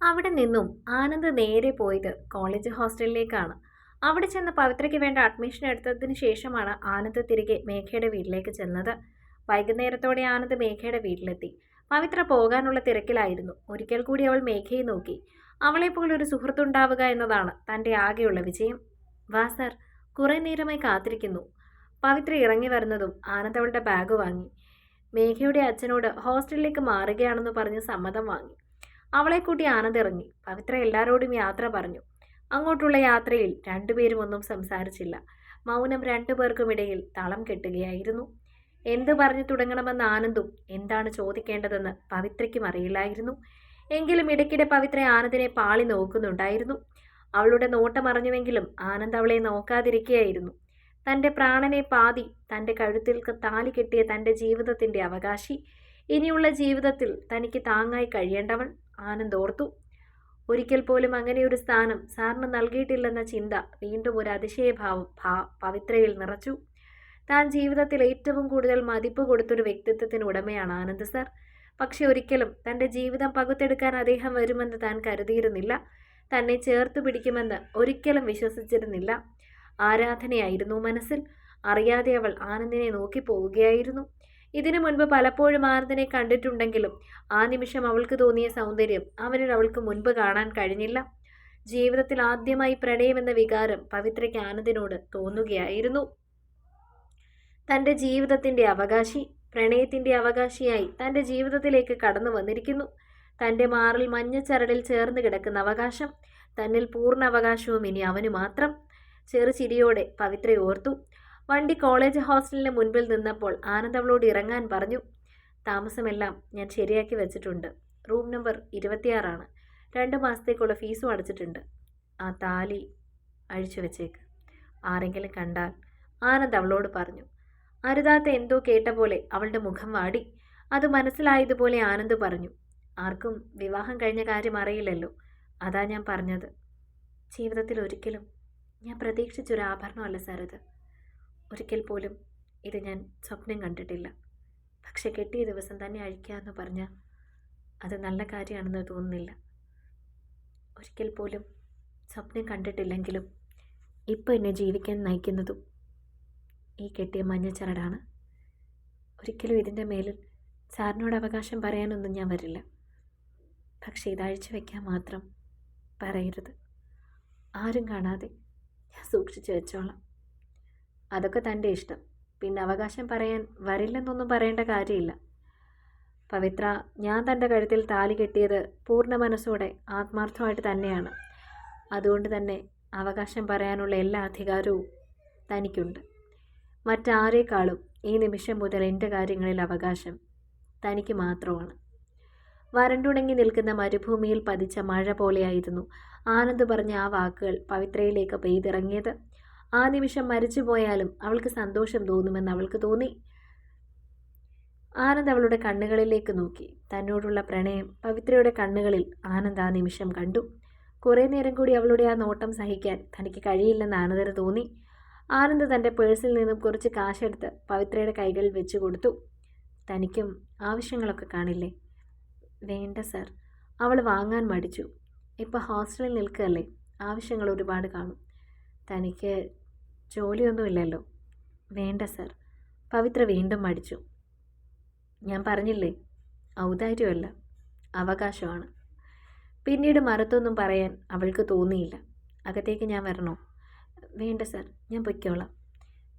അവിടെ നിന്നും ആനന്ദ് നേരെ പോയത് കോളേജ് ഹോസ്റ്റലിലേക്കാണ് അവിടെ ചെന്ന് പവിത്രയ്ക്ക് വേണ്ട അഡ്മിഷൻ എടുത്തതിന് ശേഷമാണ് ആനന്ദ് തിരികെ മേഘയുടെ വീട്ടിലേക്ക് ചെന്നത്. വൈകുന്നേരത്തോടെ ആനന്ദ് മേഘയുടെ വീട്ടിലെത്തി. പവിത്ര പോകാനുള്ള തിരക്കിലായിരുന്നു. ഒരിക്കൽ കൂടി അവൾ മേഘയെ നോക്കി. അവളെപ്പോലെ ഒരു സുഹൃത്തുണ്ടാവുക എന്നതാണ് തന്റെ ആകെയുള്ള വിജയം. വാ സർ. കുറേ നേരമായി കാത്തിരിക്കുന്നു. പവിത്ര ഇറങ്ങി വരുന്നതും ആനന്ദ് അവളുടെ ബാഗ് വാങ്ങി. മേഘയുടെ അച്ഛനോട് ഹോസ്റ്റലിലേക്ക് മാറുകയാണെന്ന് പറഞ്ഞ് സമ്മതം വാങ്ങി. അവളെ കൂട്ടി ആനന്ദ് പവിത്ര എല്ലാവരോടും യാത്ര പറഞ്ഞു. അങ്ങോട്ടുള്ള യാത്രയിൽ രണ്ടുപേരും ഒന്നും സംസാരിച്ചില്ല. മൗനം രണ്ടു പേർക്കുമിടയിൽ തളം കെട്ടുകയായിരുന്നു. എന്ത് പറഞ്ഞു തുടങ്ങണമെന്ന് ആനന്ദും എന്താണ് ചോദിക്കേണ്ടതെന്ന് പവിത്രയ്ക്കും അറിയില്ലായിരുന്നു. എങ്കിലും ഇടയ്ക്കിടെ പവിത്ര ആനന്ദിനെ പാളി നോക്കുന്നുണ്ടായിരുന്നു. അവളുടെ നോട്ടം അറിഞ്ഞുവെങ്കിലും ആനന്ദ് അവളെ നോക്കാതിരിക്കുകയായിരുന്നു. തന്റെ പ്രാണനെ പാതി തന്റെ കഴുത്തിൽ താലി കെട്ടിയ തന്റെ ജീവിതത്തിന്റെ അവകാശി. ഇനിയുള്ള ജീവിതത്തിൽ തനിക്ക് താങ്ങായി കഴിയേണ്ടവൾ ആനന്ദ് ഓർത്തു ഒരിക്കൽ പോലും അങ്ങനെ ഒരു സ്ഥാനം സാറിന് നൽകിയിട്ടില്ലെന്ന ചിന്ത വീണ്ടും ഒരു അതിശയഭാവം ഭാ പവിത്രയിൽ നിറച്ചു. താൻ ജീവിതത്തിൽ ഏറ്റവും കൂടുതൽ മതിപ്പ് കൊടുത്തൊരു വ്യക്തിത്വത്തിന് ഉടമയാണ് ആനന്ദ് സാർ. പക്ഷെ ഒരിക്കലും തന്റെ ജീവിതം പകുത്തെടുക്കാൻ അദ്ദേഹം വരുമെന്ന് താൻ കരുതിയിരുന്നില്ല. തന്നെ ചേർത്ത് പിടിക്കുമെന്ന് ഒരിക്കലും വിശ്വസിച്ചിരുന്നില്ല. ആരാധനയായിരുന്നു മനസ്സിൽ. അറിയാതെ അവൾ ആനന്ദിനെ നോക്കി പോവുകയായിരുന്നു. ഇതിനു മുൻപ് പലപ്പോഴും ആനന്ദിനെ കണ്ടിട്ടുണ്ടെങ്കിലും ആ നിമിഷം അവൾക്ക് തോന്നിയ സൗന്ദര്യം അവനിൽ അവൾക്ക് മുൻപ് കാണാൻ കഴിഞ്ഞില്ല. ജീവിതത്തിൽ ആദ്യമായി പ്രണയമെന്ന വികാരം പവിത്രയ്ക്ക് ആനന്ദിനോട് തോന്നുകയായിരുന്നു. തന്റെ ജീവിതത്തിന്റെ അവകാശി പ്രണയത്തിന്റെ അവകാശിയായി തന്റെ ജീവിതത്തിലേക്ക് കടന്നു വന്നിരിക്കുന്നു. തന്റെ മാറിൽ മഞ്ഞച്ചരടിൽ ചേർന്ന് കിടക്കുന്ന അവകാശം തന്നിൽ പൂർണ അവകാശവും ഇനി അവന് മാത്രം. ചെറു ചിരിയോടെ പവിത്ര ഓർത്തു. വണ്ടി കോളേജ് ഹോസ്റ്റലിന് മുൻപിൽ നിന്നപ്പോൾ ആനന്ദ് അവളോട് ഇറങ്ങാൻ പറഞ്ഞു താമസമെല്ലാം ഞാൻ ശരിയാക്കി വെച്ചിട്ടുണ്ട്. റൂം നമ്പർ ഇരുപത്തിയാറാണ്. രണ്ട് മാസത്തേക്കുള്ള ഫീസും അടച്ചിട്ടുണ്ട്. ആ താലി അഴിച്ചു വെച്ചേക്ക്. ആരെങ്കിലും കണ്ടാൽ ആനന്ദ് അവളോട് പറഞ്ഞു അരുതാത്ത എന്തോ കേട്ട പോലെ അവളുടെ മുഖം വാടി. അത് മനസ്സിലായതുപോലെ ആനന്ദ് പറഞ്ഞു ആർക്കും വിവാഹം കഴിഞ്ഞ കാര്യം അറിയില്ലല്ലോ. അതാ ഞാൻ പറഞ്ഞത്. ജീവിതത്തിൽ ഒരിക്കലും ഞാൻ പ്രതീക്ഷിച്ചൊരു ആഭരണമല്ല സാർ ഇത്. ഒരിക്കൽ പോലും ഇത് ഞാൻ സ്വപ്നം കണ്ടിട്ടില്ല. പക്ഷെ കെട്ടിയ ദിവസം തന്നെ അഴിക്കാമെന്ന് പറഞ്ഞാൽ അത് നല്ല കാര്യമാണെന്ന് തോന്നുന്നില്ല. ഒരിക്കൽ പോലും സ്വപ്നം കണ്ടിട്ടില്ലെങ്കിലും ഇപ്പോൾ എന്നെ ജീവിക്കാൻ നയിക്കുന്നതും ഈ കെട്ടിയ മഞ്ഞച്ചരടാണ്. ഒരിക്കലും ഇതിന്റെ മേലിൽ സാറിനോട് അവകാശം പറയാനൊന്നും ഞാൻ വരില്ല. പക്ഷേ ഇത് അഴിച്ചു വയ്ക്കാൻ മാത്രം പറയരുത്. ആരും കാണാതെ ഞാൻ സൂക്ഷിച്ചു വെച്ചോളാം. അതൊക്കെ തന്റെ ഇഷ്ടം. പിന്നെ അവകാശം പറയാൻ വരില്ലെന്നൊന്നും പറയേണ്ട കാര്യമില്ല. പവിത്ര ഞാൻ തന്റെ കഴുത്തിൽ താലി കെട്ടിയത് പൂർണ മനസ്സോടെ ആത്മാർത്ഥമായിട്ട് തന്നെയാണ്. അതുകൊണ്ട് തന്നെ അവകാശം പറയാനുള്ള എല്ലാ അധികാരവും തനിക്കുണ്ട്. മറ്റാരേക്കാളും ഈ നിമിഷം മുതൽ എന്റെ കാര്യങ്ങളിൽ അവകാശം തനിക്ക് മാത്രമാണ്. വരണ്ടുണങ്ങി നിൽക്കുന്ന മരുഭൂമിയിൽ പതിച്ച മഴ പോലെയായിരുന്നു ആനന്ദ് പറഞ്ഞ ആ വാക്കുകൾ പവിത്രയിലേക്ക് പെയ്തിറങ്ങിയത്. ആ നിമിഷം മരിച്ചു പോയാലും അവൾക്ക് സന്തോഷം തോന്നുമെന്ന് അവൾക്ക് തോന്നി. ആനന്ദ് അവളുടെ കണ്ണുകളിലേക്ക് നോക്കി. തന്നോടുള്ള പ്രണയം പവിത്രയുടെ കണ്ണുകളിൽ ആനന്ദ് ആ നിമിഷം കണ്ടു. കുറേ നേരം കൂടി അവളുടെ ആ നോട്ടം സഹിക്കാൻ തനിക്ക് കഴിയില്ലെന്ന് ആനന്ദന് തോന്നി. ആനന്ദ് തന്റെ പേഴ്സിൽ നിന്നും കുറച്ച് കാശെടുത്ത് പവിത്രയുടെ കൈകളിൽ വെച്ച് കൊടുത്തു. തനിക്കും ആവശ്യങ്ങളൊക്കെ കാണില്ലേ? വേണ്ട സർ. അവൾ വാങ്ങാൻ മടിച്ചു. ഇപ്പോൾ ഹോസ്റ്റലിൽ നിൽക്കുകയല്ലേ ആവശ്യങ്ങൾ ഒരുപാട് കാണും. തനിക്ക് ജോലിയൊന്നുമില്ലല്ലോ. വേണ്ട സർ. പവിത്ര വീണ്ടും മടിച്ചു. ഞാൻ പറഞ്ഞില്ലേ? ഔദാര്യമല്ല. അവകാശമാണ്. പിന്നീട് മറുത്തൊന്നും പറയാൻ അവൾക്ക് തോന്നിയില്ല. അകത്തേക്ക് ഞാൻ വരണോ? വേണ്ട സർ. ഞാൻ പൊയ്ക്കോളാം.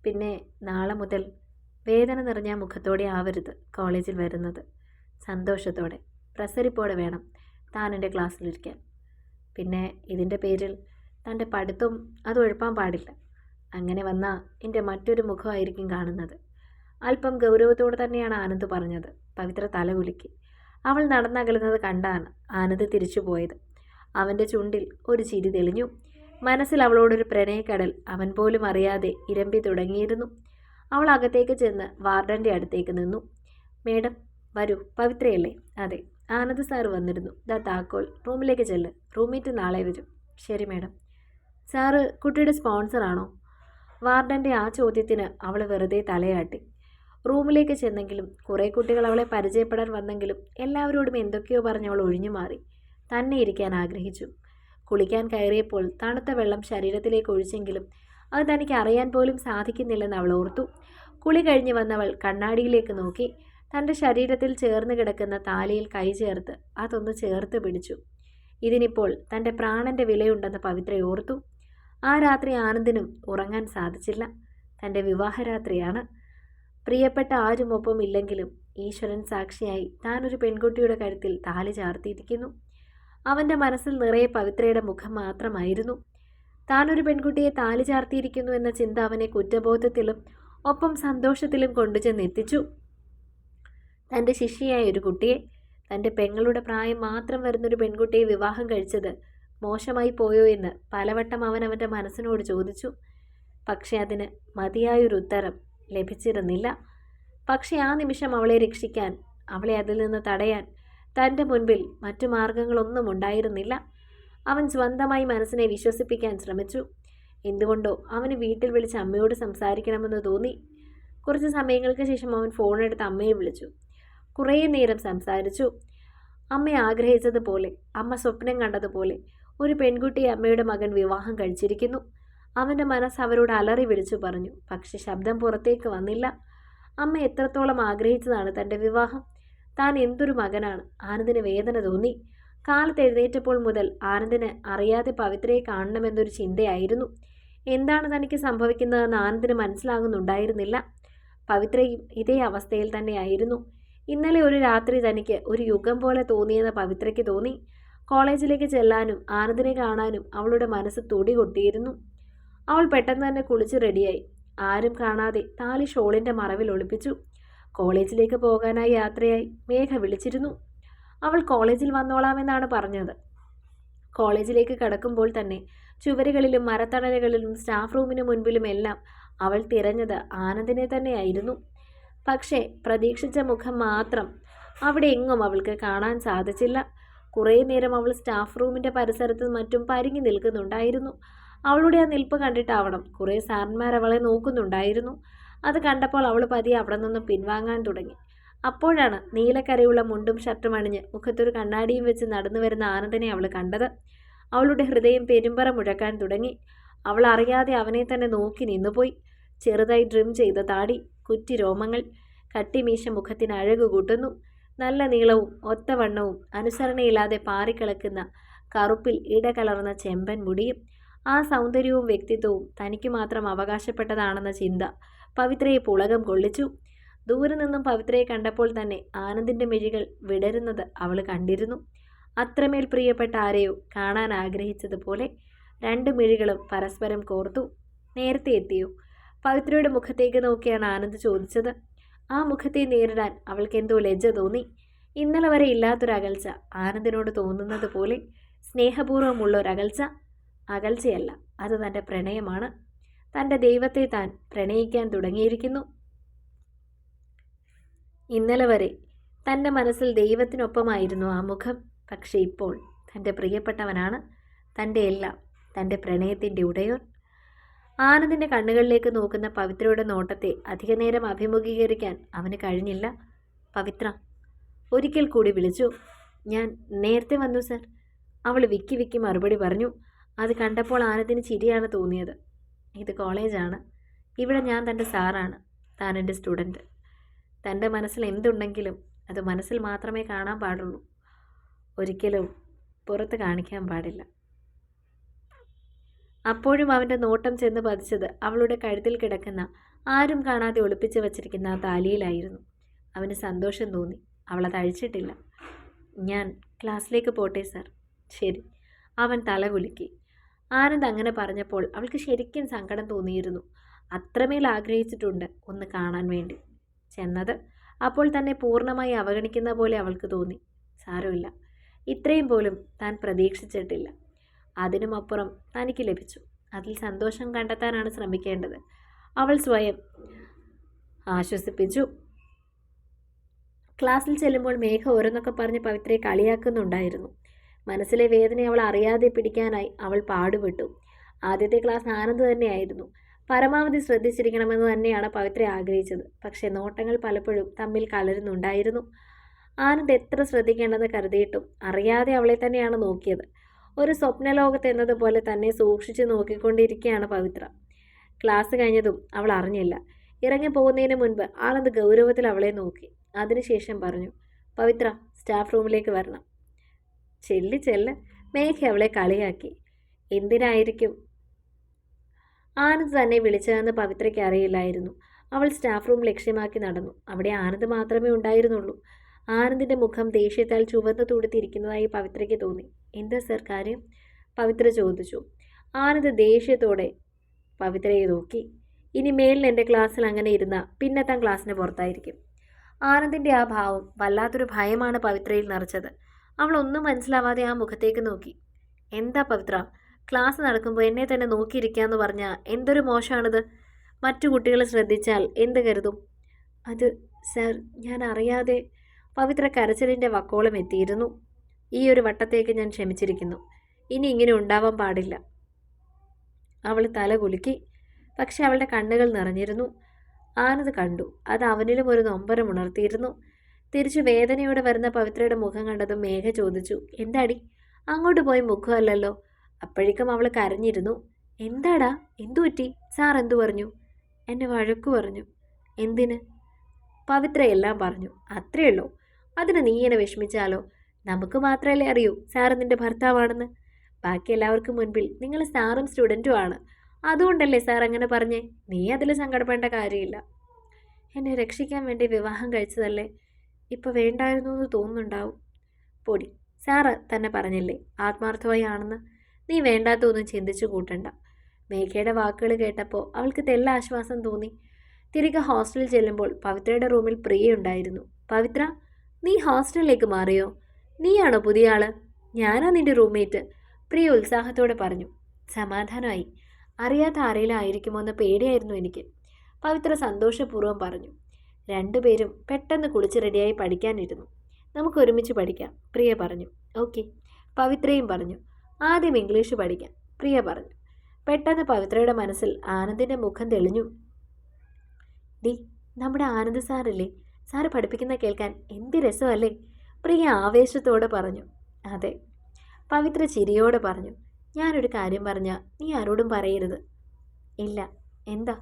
പിന്നെ നാളെ മുതൽ വേദന നിറഞ്ഞ മുഖത്തോടെ ആവരുത് കോളേജിൽ വരുന്നത്. സന്തോഷത്തോടെ. പ്രസരിപ്പോടെ വേണം താൻ എന്റെ ക്ലാസ്സിലിരിക്കാൻ. പിന്നെ ഇതിന്റെ പേരിൽ തന്റെ പഠിത്തം അത് ഒഴുപ്പാൻ പാടില്ല. അങ്ങനെ വന്നാൽ എന്റെ മറ്റൊരു മുഖമായിരിക്കും കാണുന്നത്. അല്പം ഗൗരവത്തോടെ തന്നെയാണ് ആനന്ദ് പറഞ്ഞത്. പവിത്ര തലകുലുക്കി അവൾ നടന്നകലുന്നത് കണ്ടാണ് ആനന്ദ് തിരിച്ചു പോയത്. അവന്റെ ചുണ്ടിൽ ഒരു ചിരി തെളിഞ്ഞു. മനസ്സിൽ അവളോടൊരു പ്രണയക്കടൽ അവൻ പോലും അറിയാതെ ഇരമ്പി തുടങ്ങിയിരുന്നു. അവൾ അകത്തേക്ക് ചെന്ന് വാർഡന്റെ അടുത്തേക്ക് നിന്നു. മേഡം വരൂ പവിത്രയല്ലേ? അതെ. ആനന്ദ് സാർ വന്നിരുന്നു. ദാ താക്കോൽ റൂമിലേക്ക് ചെല്ല്. റൂംമേറ്റ് നാളെ വരും. ശരി മേഡം. സാറ് കുട്ടിയുടെ സ്പോൺസറാണോ? വാർഡന്റെ ആ ചോദ്യത്തിന് അവൾ വെറുതെ തലയാട്ടി. റൂമിലേക്ക് ചെന്നെങ്കിലും കുറേ കുട്ടികൾ അവളെ പരിചയപ്പെടാൻ വന്നെങ്കിലും എല്ലാവരോടും എന്തൊക്കെയോ പറഞ്ഞ് അവൾ ഒഴിഞ്ഞു മാറി. തന്നെ ഇരിക്കാൻ ആഗ്രഹിച്ചു. കുളിക്കാൻ കയറിയപ്പോൾ തണുത്ത വെള്ളം ശരീരത്തിലേക്ക് ഒഴിച്ചെങ്കിലും അത് തനിക്ക് അറിയാൻ പോലും സാധിക്കുന്നില്ലെന്ന് അവൾ ഓർത്തു. കുളി കഴിഞ്ഞ് വന്നവൾ കണ്ണാടിയിലേക്ക് നോക്കി തന്റെ ശരീരത്തിൽ ചേർന്ന് കിടക്കുന്ന താലിയിൽ കൈ ചേർത്ത് അതൊന്ന് ചേർത്ത് പിടിച്ചു. ഇതിനിപ്പോൾ തന്റെ പ്രാണന്റെ വിലയുണ്ടെന്ന് പവിത്ര ഓർത്തു ആ രാത്രി ആനന്ദിനും ഉറങ്ങാൻ സാധിച്ചില്ല. തന്റെ വിവാഹരാത്രിയാണ്. പ്രിയപ്പെട്ട ആരും ഒപ്പം ഇല്ലെങ്കിലും ഈശ്വരൻ സാക്ഷിയായി താനൊരു പെൺകുട്ടിയുടെ കഴുത്തിൽ താലി ചാർത്തിയിരിക്കുന്നു. അവന്റെ മനസ്സിൽ നിറയെ പവിത്രയുടെ മുഖം മാത്രമായിരുന്നു. താനൊരു പെൺകുട്ടിയെ താലി ചാർത്തിയിരിക്കുന്നു എന്ന ചിന്ത അവനെ കുറ്റബോധത്തിലും ഒപ്പം സന്തോഷത്തിലും കൊണ്ടുചെന്നെത്തിച്ചു. തന്റെ ശിഷ്യയായ ഒരു കുട്ടിയെ തന്റെ പെങ്ങളുടെ പ്രായം മാത്രം വരുന്നൊരു പെൺകുട്ടിയെ വിവാഹം കഴിച്ചത് മോശമായി പോയോ എന്ന് പലവട്ടം അവൻ അവന്റെ മനസ്സിനോട് ചോദിച്ചു. പക്ഷെ അതിന് മതിയായൊരു ഉത്തരം ലഭിച്ചിരുന്നില്ല. പക്ഷെ ആ നിമിഷം അവളെ രക്ഷിക്കാൻ അവളെ അതിൽ നിന്ന് തടയാൻ തന്റെ മുൻപിൽ മറ്റു മാർഗങ്ങളൊന്നും ഉണ്ടായിരുന്നില്ല. അവൻ സ്വന്തമായി മനസ്സിനെ വിശ്വസിപ്പിക്കാൻ ശ്രമിച്ചു. എന്തുകൊണ്ടോ അവന് വീട്ടിൽ വിളിച്ച് അമ്മയോട് സംസാരിക്കണമെന്ന് തോന്നി. കുറച്ച് സമയങ്ങൾക്ക് ശേഷം അവൻ ഫോണെടുത്ത് അമ്മയെ വിളിച്ചു. കുറേ നേരം സംസാരിച്ചു. അമ്മ ആഗ്രഹിച്ചതുപോലെ അമ്മ സ്വപ്നം കണ്ടതുപോലെ ഒരു പെൺകുട്ടി അമ്മയുടെ മകൻ വിവാഹം കഴിച്ചിരിക്കുന്നു. അവന്റെ മനസ്സ് അവരോട് അലറി വിളിച്ചു പറഞ്ഞു. പക്ഷെ ശബ്ദം പുറത്തേക്ക് വന്നില്ല. അമ്മ എത്രത്തോളം ആഗ്രഹിച്ചതാണ് തന്റെ വിവാഹം? താൻ എന്തൊരു മകനാണ്? ആനന്ദിന് വേദന തോന്നി. കാലത്ത് എഴുന്നേറ്റപ്പോൾ മുതൽ ആനന്ദിന് അറിയാതെ പവിത്രയെ കാണണമെന്നൊരു ചിന്തയായിരുന്നു. എന്താണ് തനിക്ക് സംഭവിക്കുന്നതെന്ന് ആനന്ദിന് മനസ്സിലാകുന്നുണ്ടായിരുന്നില്ല. പവിത്രയും ഇതേ അവസ്ഥയിൽ തന്നെയായിരുന്നു. ഇന്നലെ ഒരു രാത്രി തനിക്ക് ഒരു യുഗം പോലെ തോന്നിയെന്ന് പവിത്രയ്ക്ക് തോന്നി. കോളേജിലേക്ക് ചെല്ലാനും ആനന്ദിനെ കാണാനും അവളുടെ മനസ്സ് തുടി കൊട്ടിയിരുന്നു. അവൾ പെട്ടെന്ന് തന്നെ കുളിച്ച് റെഡിയായി ആരും കാണാതെ താലി ഷോളിന്റെ മറവിൽ ഒളിപ്പിച്ചു. കോളേജിലേക്ക് പോകാനായി യാത്രയായി മേഘ വിളിച്ചിരുന്നു. അവൾ കോളേജിൽ വന്നോളാമെന്നാണ് പറഞ്ഞത്. കോളേജിലേക്ക് കടക്കുമ്പോൾ തന്നെ ചുവരുകളിലും മരത്തണലുകളിലും സ്റ്റാഫ് റൂമിന് മുൻപിലുമെല്ലാം അവൾ തിരഞ്ഞത് ആനന്ദിനെ തന്നെയായിരുന്നു പക്ഷേ പ്രതീക്ഷിച്ച മുഖം മാത്രം അവിടെ എങ്ങും അവൾക്ക് കാണാൻ സാധിച്ചില്ല. കുറേ നേരം അവൾ സ്റ്റാഫ് റൂമിന്റെ പരിസരത്ത് മറ്റും പരിങ്ങി നിൽക്കുന്നുണ്ടായിരുന്നു. അവളുടെ ആ നിൽപ്പ് കണ്ടിട്ടാവണം കുറേ സാറന്മാർ അവളെ നോക്കുന്നുണ്ടായിരുന്നു. അത് കണ്ടപ്പോൾ അവൾ പതിയെ അവിടെ നിന്ന് പിൻവാങ്ങാൻ തുടങ്ങി. അപ്പോഴാണ് നീലക്കരയുള്ള മുണ്ടും ഷർട്ടും അണിഞ്ഞ് മുഖത്തൊരു കണ്ണാടിയും വെച്ച് നടന്നു വരുന്ന ആനന്ദനെ അവൾ കണ്ടത്. അവളുടെ ഹൃദയം പെരുമ്പറ മുഴക്കാൻ തുടങ്ങി. അവൾ അറിയാതെ അവനെ തന്നെ നോക്കി നിന്നുപോയി. ചെറുതായി ഡ്രിം ചെയ്ത താടി കുറ്റി രോമങ്ങൾ കട്ടിമീശ മുഖത്തിന് അഴകു കൂട്ടുന്നു. നല്ല നീളവും ഒത്തവണ്ണവും അനുസരണയില്ലാതെ പാറിക്കിളക്കുന്ന കറുപ്പിൽ ഇടകലർന്ന ചെമ്പൻ മുടിയും ആ സൗന്ദര്യവും വ്യക്തിത്വവും തനിക്ക് മാത്രം അവകാശപ്പെട്ടതാണെന്ന ചിന്ത പവിത്രയെ പുളകം കൊള്ളിച്ചു. ദൂരെ നിന്നും പവിത്രയെ കണ്ടപ്പോൾ തന്നെ ആനന്ദിന്റെ മിഴികൾ വിടരുന്നത് അവൾ കണ്ടിരുന്നു. അത്രമേൽ പ്രിയപ്പെട്ട ആരെയോ കാണാൻ ആഗ്രഹിച്ചതുപോലെ രണ്ട് മിഴികളും പരസ്പരം കോർത്തു. നേരത്തെ എത്തിയോ? പവിത്രയുടെ മുഖത്തേക്ക് നോക്കിയാണ് ആനന്ദ് ചോദിച്ചത്. ആ മുഖത്തെ നേരിടാൻ അവൾക്ക് എന്തോ ലജ്ജ തോന്നി. ഇന്നലെ വരെ ഇല്ലാത്തൊരകൽച്ച ആനന്ദിനോട് തോന്നുന്നത് പോലെ സ്നേഹപൂർവമുള്ള ഒരകൽച്ച അകൽച്ചയല്ല. അത് തന്റെ പ്രണയമാണ്. തന്റെ ദൈവത്തെ താൻ പ്രണയിക്കാൻ തുടങ്ങിയിരിക്കുന്നു. ഇന്നലെ വരെ തന്റെ മനസ്സിൽ ദൈവത്തിനൊപ്പമായിരുന്നു ആ മുഖം. പക്ഷേ ഇപ്പോൾ തന്റെ പ്രിയപ്പെട്ടവനാണ്. തന്റെ എല്ലാം തന്റെ പ്രണയത്തിന്റെ ഉടയോൻ. ആനന്ദിന്റെ കണ്ണുകളിലേക്ക് നോക്കുന്ന പവിത്രയുടെ നോട്ടത്തെ അധികനേരം അഭിമുഖീകരിക്കാൻ അവന് കഴിഞ്ഞില്ല. പവിത്ര ഒരിക്കൽ കൂടി വിളിച്ചു. ഞാൻ നേരത്തെ വന്നു സർ. അവൾ വിക്കി വിക്കി മറുപടി പറഞ്ഞു. അത് കണ്ടപ്പോൾ ആനന്ദിന് ചിരിയാണ് തോന്നിയത്. ഇത് കോളേജാണ്. ഇവിടെ ഞാൻ തന്റെ സാറാണ്. താൻ എന്റെ സ്റ്റുഡന്റ് തന്റെ മനസ്സിൽ എന്തുണ്ടെങ്കിലും അത് മനസ്സിൽ മാത്രമേ കാണാൻ പാടുള്ളൂ. ഒരിക്കലും പുറത്ത് കാണിക്കാൻ പാടില്ല. അപ്പോഴും അവന്റെ നോട്ടം ചെന്ന് പതിച്ചത് അവളുടെ കഴുത്തിൽ കിടക്കുന്ന ആരും കാണാതെ ഒളിപ്പിച്ചു വച്ചിരിക്കുന്ന ആ താലിയിലായിരുന്നു. അവന് സന്തോഷം തോന്നി. അവളത് അഴിച്ചിട്ടില്ല. ഞാൻ ക്ലാസ്സിലേക്ക് പോട്ടെ സാർ. ശരി. അവൻ തല കുലുക്കി. ആനന്ദ് അങ്ങനെ പറഞ്ഞപ്പോൾ അവൾക്ക് ശരിക്കും സങ്കടം തോന്നിയിരുന്നു. അത്രമേൽ ആഗ്രഹിച്ചിട്ടുണ്ട് ഒന്ന് കാണാൻ വേണ്ടി. ചെന്നത് അപ്പോൾ തന്നെ പൂർണമായി അവഗണിക്കുന്ന പോലെ അവൾക്ക് തോന്നി. സാരമില്ല. ഇത്രയും പോലും താൻ പ്രതീക്ഷിച്ചിട്ടില്ല. അതിനുമപ്പുറം തനിക്ക് ലഭിച്ചു. അതിൽ സന്തോഷം കണ്ടെത്താനാണ് ശ്രമിക്കേണ്ടത്. അവൾ സ്വയം ആശ്വസിപ്പിച്ചു. ക്ലാസ്സിൽ ചെല്ലുമ്പോൾ മേഘ ഓരോന്നൊക്കെ പറഞ്ഞ് പവിത്രയെ കളിയാക്കുന്നുണ്ടായിരുന്നു. മനസ്സിലെ വേദന അവൾ അറിയാതെ പിടിക്കാനായി അവൾ പാടുപെട്ടു. ആദ്യത്തെ ക്ലാസ് ആനന്ദ് തന്നെയായിരുന്നു. പരമാവധി ശ്രദ്ധിച്ചിരിക്കണമെന്ന് തന്നെയാണ് പവിത്ര ആഗ്രഹിച്ചത്. പക്ഷേ നോട്ടങ്ങൾ പലപ്പോഴും തമ്മിൽ കലരുന്നുണ്ടായിരുന്നു. ആനന്ദ് എത്ര ശ്രദ്ധിക്കേണ്ടെന്ന് കരുതിയിട്ടും അറിയാതെ അവളെ തന്നെയാണ് നോക്കിയത്. ഒരു സ്വപ്നലോകത്ത് എന്നതുപോലെ തന്നെ സൂക്ഷിച്ചു നോക്കിക്കൊണ്ടിരിക്കുകയാണ് പവിത്ര. ക്ലാസ് കഴിഞ്ഞതും അവൾ അറിഞ്ഞില്ല. ഇറങ്ങി പോകുന്നതിന് മുൻപ് ആനന്ദ് ഗൗരവത്തിൽ അവളെ നോക്കി. അതിനുശേഷം പറഞ്ഞു പവിത്ര സ്റ്റാഫ് റൂമിലേക്ക് വരണം. ചെല്ലി ചെല്ല്. മേഘ അവളെ കളിയാക്കി. എന്തിനായിരിക്കും? ആനന്ദ് തന്നെ വിളിച്ചതെന്ന് പവിത്രയ്ക്ക് അറിയില്ലായിരുന്നു. അവൾ സ്റ്റാഫ് റൂം ലക്ഷ്യമാക്കി നടന്നു. അവിടെ ആനന്ദ് മാത്രമേ ഉണ്ടായിരുന്നുള്ളൂ. ആനന്ദിന്റെ മുഖം ദേഷ്യത്താൽ ചുവന്നു തുടുത്തിരിക്കുന്നതായി പവിത്രയ്ക്ക് തോന്നി. എന്താ സർക്കാർ പവിത്ര ചോദിച്ചു. ആനന്ദ് ദേഷ്യത്തോടെ പവിത്രയെ നോക്കി. ഇനി മേലിൽ എന്റെ ക്ലാസ്സിൽ അങ്ങനെ ഇരുന്ന പിന്നെ താൻ ക്ലാസ്സിന് പുറത്തായിരിക്കും. ആനന്ദിന്റെ ആ ഭാവം വല്ലാത്തൊരു ഭയമാണ് പവിത്രയിൽ നിറച്ചത്. അവൾ ഒന്നും മനസ്സിലാവാതെ ആ മുഖത്തേക്ക് നോക്കി. എന്താ പവിത്ര? ക്ലാസ് നടക്കുമ്പോൾ എന്നെ തന്നെ നോക്കിയിരിക്കാന്ന് പറഞ്ഞാൽ എന്തൊരു മോശമാണിത് മറ്റു കുട്ടികളെ ശ്രദ്ധിച്ചാൽ എന്ത് കരുതും? അത് സർ ഞാൻ അറിയാതെ പവിത്ര കരച്ചിലിന്റെ വക്കോളം എത്തിയിരുന്നു. ഈ ഒരു വട്ടത്തേക്ക് ഞാൻ ക്ഷമിച്ചിരിക്കുന്നു. ഇനി ഇങ്ങനെ ഉണ്ടാവാൻ പാടില്ല. അവൾ തല കുലുക്കി. പക്ഷെ അവളുടെ കണ്ണുകൾ നിറഞ്ഞിരുന്നു. ആനത് കണ്ടു. അത് അവനിലും ഒരു നൊമ്പരം ഉണർത്തിയിരുന്നു. തിരിച്ചു വേദനയോടെ വരുന്ന പവിത്രയുടെ മുഖം കണ്ടതും മേഘ ചോദിച്ചു എന്താടി? അങ്ങോട്ട് പോയി മുഖമല്ലല്ലോ? അപ്പോഴേക്കും അവൾ കരഞ്ഞിരുന്നു. എന്താടാ? എന്തു പറ്റി? സാർ എന്തു പറഞ്ഞു? എന്നെ വഴക്കു പറഞ്ഞു. എന്തിന്? പവിത്ര എല്ലാം പറഞ്ഞു. അത്രയുള്ളൂ അതിന് നീ എന്നെ വിഷമിച്ചാലോ? നമുക്ക് മാത്രമല്ലേ അറിയൂ സാറ് നിന്റെ ഭർത്താവാണെന്ന്. ബാക്കി എല്ലാവർക്കും മുൻപിൽ നിങ്ങൾ സാറും സ്റ്റുഡന്റും ആണ്. അതുകൊണ്ടല്ലേ സാർ അങ്ങനെ പറഞ്ഞേ? നീ അതിൽ സങ്കടപ്പെടേണ്ട കാര്യമില്ല. എന്നെ രക്ഷിക്കാൻ വേണ്ടി വിവാഹം കഴിച്ചതല്ലേ? ഇപ്പോൾ വേണ്ടായിരുന്നു എന്ന് തോന്നുന്നുണ്ടാവും. പൊടി സാറ് തന്നെ പറഞ്ഞില്ലേ ആത്മാർത്ഥമായി ആണെന്ന് നീ വേണ്ടാത്തൊന്നും ചിന്തിച്ചു കൂട്ടണ്ട. മേഘയുടെ വാക്കുകൾ കേട്ടപ്പോൾ അവൾക്ക് തെല്ല ആശ്വാസം തോന്നി. തിരികെ ഹോസ്റ്റലിൽ ചെല്ലുമ്പോൾ പവിത്രയുടെ റൂമിൽ പ്രിയ ഉണ്ടായിരുന്നു. പവിത്ര നീ ഹോസ്റ്റലിലേക്ക് മാറിയോ? നീയാണോ പുതിയ ആൾ? ഞാനാ നിന്റെ റൂംമേറ്റ് പ്രിയ ഉത്സാഹത്തോടെ പറഞ്ഞു. സമാധാനമായി. അറിയാത്ത ആരെങ്കിലും എന്ന പേടിയായിരുന്നു എനിക്ക്. പവിത്ര സന്തോഷപൂർവം പറഞ്ഞു. രണ്ടുപേരും പെട്ടെന്ന് കുളിച്ച് റെഡിയായി പഠിക്കാനിരുന്നു. നമുക്ക് ഒരുമിച്ച് പഠിക്കാം പ്രിയ പറഞ്ഞു. ഓക്കെ പവിത്രയും പറഞ്ഞു. ആദ്യം ഇംഗ്ലീഷ് പഠിക്കാം പ്രിയ പറഞ്ഞു. പെട്ടെന്ന് പവിത്രയുടെ മനസ്സിൽ ആനന്ദിന്റെ മുഖം തെളിഞ്ഞു. ഡി നമ്മുടെ ആനന്ദ് സാറില്ലേ? സാറ് പഠിപ്പിക്കുന്ന കേൾക്കാൻ എന്ത് രസമല്ലേ? പ്രിയ ആവേശത്തോടെ പറഞ്ഞു അതെ. പവിത്ര ചിരിയോടെ പറഞ്ഞു ഞാനൊരു കാര്യം പറഞ്ഞാൽ നീ ആരോടും പറയരുത്. ഇല്ല. എന്താ?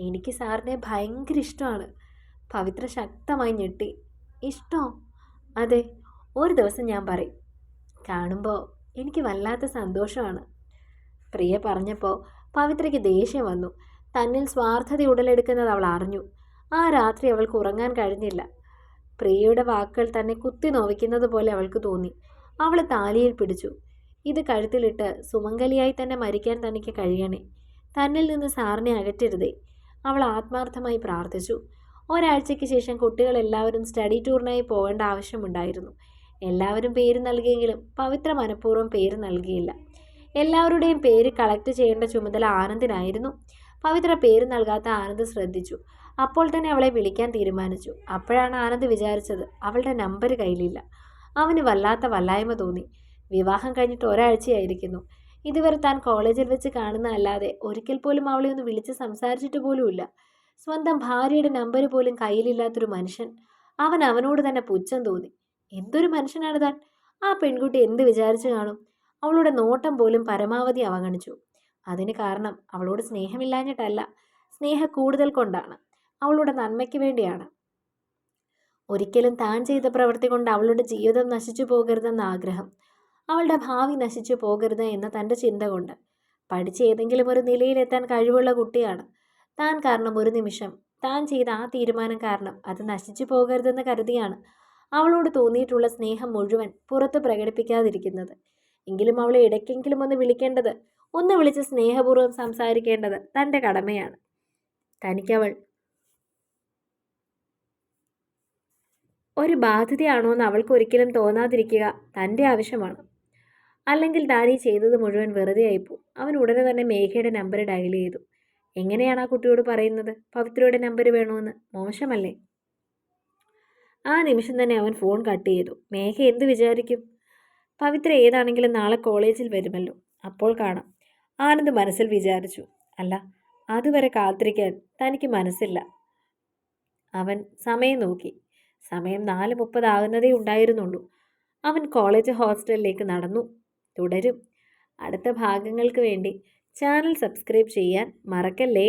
എനിക്ക് സാറിനെ ഭയങ്കര ഇഷ്ടമാണ്. പവിത്ര ശക്തമായി ഞെട്ടി. ഇഷ്ടോ? അതെ. ഒരു ദിവസം ഞാൻ പറയും. കാണുമ്പോൾ എനിക്ക് വല്ലാത്ത സന്തോഷമാണ്. പ്രിയ പറഞ്ഞപ്പോൾ പവിത്രയ്ക്ക് ദേഷ്യം വന്നു. തന്നിൽ സ്വാർത്ഥത ഉടലെടുക്കുന്നത് അവൾ അറിഞ്ഞു. ആ രാത്രി അവൾക്ക് ഉറങ്ങാൻ കഴിഞ്ഞില്ല. പ്രിയയുടെ വാക്കുകൾ തന്നെ കുത്തി നോവിക്കുന്നത് പോലെ അവൾക്ക് തോന്നി. അവൾ താലിയിൽ പിടിച്ചു. ഇത് കഴുത്തിലിട്ട് സുമംഗലിയായി തന്നെ മരിക്കാൻ തനിക്ക് കഴിയണേ. തന്നിൽ നിന്ന് സാറിനെ അകറ്റരുതേ. അവൾ ആത്മാർത്ഥമായി പ്രാർത്ഥിച്ചു. ഒരാഴ്ചയ്ക്ക് ശേഷം കുട്ടികൾ എല്ലാവരും സ്റ്റഡി ടൂറിനായി പോകേണ്ട ആവശ്യമുണ്ടായിരുന്നു. എല്ലാവരും പേര് നൽകിയെങ്കിലും പവിത്ര മനഃപൂർവം പേര് നൽകിയില്ല. എല്ലാവരുടെയും പേര് കളക്ട് ചെയ്യേണ്ട ചുമതല ആനന്ദിനായിരുന്നു. പവിത്ര പേര് നൽകാത്ത ആനന്ദ് ശ്രദ്ധിച്ചു. അപ്പോൾ തന്നെ അവളെ വിളിക്കാൻ തീരുമാനിച്ചു. അപ്പോഴാണ് ആനന്ദ് വിചാരിച്ചത് അവളുടെ നമ്പർ കയ്യിലില്ല. അവന് വല്ലാത്ത വല്ലായ്മ തോന്നി. വിവാഹം കഴിഞ്ഞിട്ട് ഒരാഴ്ചയായിരിക്കുന്നു. ഇതുവരെ താൻ കോളേജിൽ വെച്ച് കാണുന്ന അല്ലാതെ ഒരിക്കൽ പോലും അവളെ ഒന്ന് വിളിച്ച് സംസാരിച്ചിട്ട് പോലുമില്ല സ്വന്തം ഭാര്യയുടെ നമ്പർ പോലും കയ്യിലില്ലാത്തൊരു മനുഷ്യൻ. അവൻ അവനോട് തന്നെ പുച്ഛം തോന്നി. എന്തൊരു മനുഷ്യനാണ് താൻ? ആ പെൺകുട്ടി എന്ത് വിചാരിച്ചു കാണും? അവളുടെ നോട്ടം പോലും പരമാവധി അവഗണിച്ചു. അതിന് കാരണം അവളോട് സ്നേഹമില്ലാഞ്ഞിട്ടല്ല. സ്നേഹ കൂടുതൽ കൊണ്ടാണ്. അവളുടെ നന്മയ്ക്ക് വേണ്ടിയാണ്. ഒരിക്കലും താൻ ചെയ്ത പ്രവൃത്തി കൊണ്ട് അവളുടെ ജീവിതം നശിച്ചു പോകരുതെന്ന ആഗ്രഹം അവളുടെ ഭാവി നശിച്ചു പോകരുത് എന്ന തന്റെ ചിന്ത കൊണ്ട്. പഠിച്ച് ഏതെങ്കിലും ഒരു നിലയിലെത്താൻ കഴിവുള്ള കുട്ടിയാണ്. താൻ കാരണം ഒരു നിമിഷം താൻ ചെയ്ത ആ തീരുമാനം കാരണം അത് നശിച്ചു പോകരുതെന്ന് കരുതിയാണ് അവളോട് തോന്നിയിട്ടുള്ള സ്നേഹം മുഴുവൻ പുറത്ത് പ്രകടിപ്പിക്കാതിരിക്കുന്നത്. എങ്കിലും അവളെ ഇടയ്ക്കെങ്കിലും ഒന്ന് വിളിക്കേണ്ടത് ഒന്ന് വിളിച്ച് സ്നേഹപൂർവം സംസാരിക്കേണ്ടത് തന്റെ കടമയാണ്. തനിക്കവൾ ഒരു ബാധ്യതയാണോ എന്ന് അവൾക്ക് ഒരിക്കലും തോന്നാതിരിക്കുക തന്റെ ആവശ്യമാണ്. അല്ലെങ്കിൽ താൻ ഈ ചെയ്തത് മുഴുവൻ വെറുതെ ആയിപ്പോ അവൻ ഉടനെ തന്നെ മേഘയുടെ നമ്പർ ഡയൽ ചെയ്തു. എങ്ങനെയാണ് ആ കുട്ടിയോട് പറയുന്നത്? പവിത്രയുടെ നമ്പർ വേണമെന്ന് മോശമല്ലേ? ആ നിമിഷം തന്നെ അവൻ ഫോൺ കട്ട് ചെയ്തു. മേഘ എന്ത് വിചാരിക്കും? പവിത്ര ഏതാണെങ്കിലും നാളെ കോളേജിൽ വരുമല്ലോ. അപ്പോൾ കാണാം. ആനന്ദ് മനസ്സിൽ വിചാരിച്ചു. അല്ല അതുവരെ കാത്തിരിക്കാൻ തനിക്ക് മനസ്സില്ല. അവൻ സമയം നോക്കി. സമയം നാല് മുപ്പതാകുന്നതേ ഉണ്ടായിരുന്നുള്ളൂ. അവൻ കോളേജ് ഹോസ്റ്റലിലേക്ക് നടന്നു. തുടരും. അടുത്ത ഭാഗങ്ങൾക്ക് വേണ്ടി ചാനൽ സബ്സ്ക്രൈബ് ചെയ്യാൻ മറക്കല്ലേ?